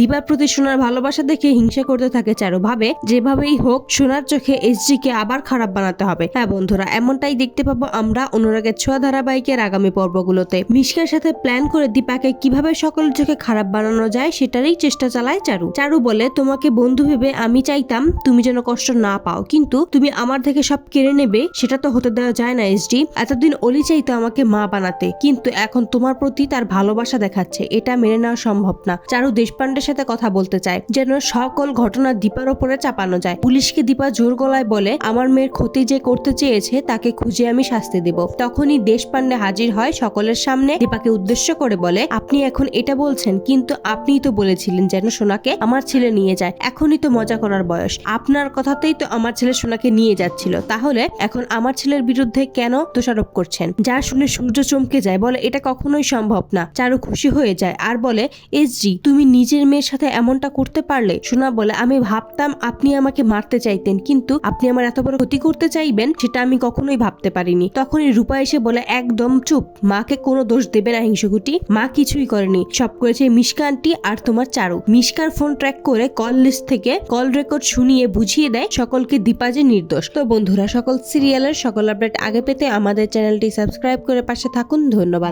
দীপার প্রতি সোনার ভালোবাসা দেখে হিংসা করতে থাকে চারু। ভাবে, যেভাবেই হোক, সোনার চোখে এসজি কে আবার খারাপ বানাতে হবে। হ্যাঁ বন্ধুরা, এমনটাই দেখতে পাবো আমরা অনুরাগের ছোঁয়া ধারাবাহিকের আগামী পর্বগুলোতে। মিশকার সাথে প্ল্যান করে দীপাকে কীভাবে সকলের চোখে খারাপ বানানো যায় সেটারই চেষ্টা চালায় চারু। চারু বলে, তোমাকে বন্ধু ভেবে আমি চাইতাম তুমি যেন কষ্ট না পাও, কিন্তু তুমি আমার থেকে সব কেড়ে নেবে, সেটা তো হতে দেওয়া যায় না এসডি এতদিন অলি চাইতো আমাকে মা বানাতে, কিন্তু এখন তোমার প্রতি তার ভালোবাসা দেখাচ্ছে, এটা মেনে নেওয়া সম্ভব না। চারু দেশপান্ডের সাথে কথা বলতে চায়, যেন সকল ঘটনা দীপার ওপরে চাপানো যায়। পুলিশকে দীপা জোর গলায় বলে, আমার মেয়ের ক্ষতি যে করতে চেয়েছে, তাকে খুঁজে আমি শাস্তি দেব। তখনই দেশপান্ডে হাজির হয় সকলের সামনে। দীপাকে উদ্দেশ্য করে বলে, আপনি এখন এটা বলছেন, কিন্তু আপনিই তো বলেছিলেন যেন সোনাকে আমার ছেলে নিয়ে যায়। এখনই তো মজা করার বয়স। আপনার কথাতেই তো আমার ছেলে সোনাকে নিয়ে যাচ্ছিল। তাহলে এখন আমার ছেলের বিরুদ্ধে কেন দোষারোপ করছেন? যা শুনে সূর্য চমকে যায়, বলে, এটা কখনোই সম্ভব না। চারু খুশি হয়ে যায়। আর বলে এসজি তুমি নিজের মেয়ের সাথে এমনটা করতে পারলে সোনা বলে, আমি ভাবতাম আপনি আমাকে মারতে চাইতেন, কিন্তু আপনি আমার এত বড় ক্ষতি করতে চাইবেন, সেটা আমি কখনোই ভাবতে পারিনি। তখনই রূপা এসে বলে, একদম চুপ, মাকে কোনো দোষ দেবে না হিংসুকুটি মা কিছুই করেনি, সব করেছে মিশকা আন্টি আর তোমার চারু। মিশকার ফোন ট্র্যাক করে কল লিস্ট থেকে কল রেকর্ড শুনিয়ে বুঝিয়ে দেয় সকলকে দীপা যে নির্দোষ। তো বন্ধুরা, সকল সিরিয়ালের সকল আপডেট আগে পেতে আমাদের চ্যানেলটি সাবস্ক্রাইব করে পাশে থাকুন। ধন্যবাদ।